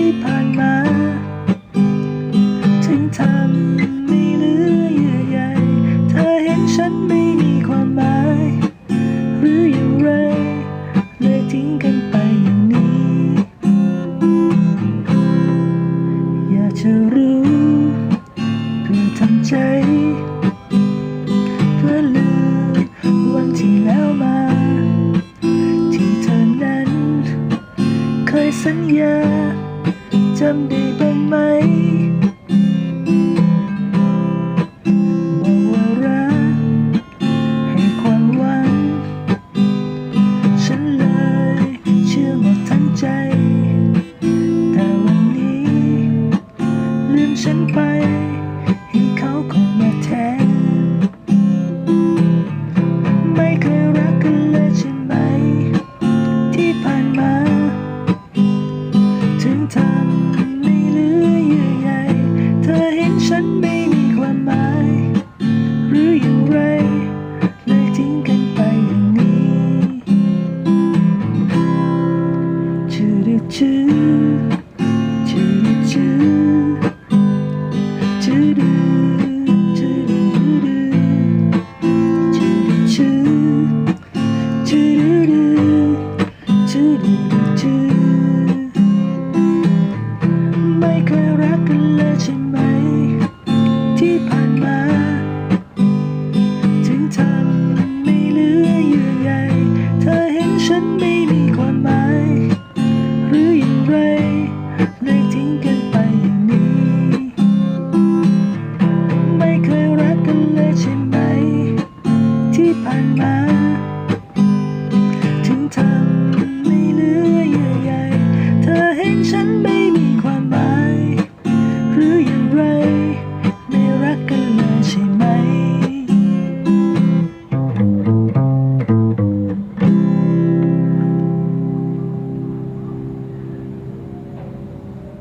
ที่ผ่านมา ถึงทำไม่เหลือเยื่อใยเธอเห็นฉันไม่มีความหมาย หรืออย่างไรเลยทิ้งกันไปอย่างนี้ อยากจะรู้เพื่อทำใจ เพื่อลืมวันที่แล้วมา ที่เธอนั้น เคยสัญญา ทำได้บ้างไหมบอกว่ารักให้ความหวัง ฉันเลยเชื่อหมดทั้งใจ แต่วันนี้ลืมฉันไป my mind.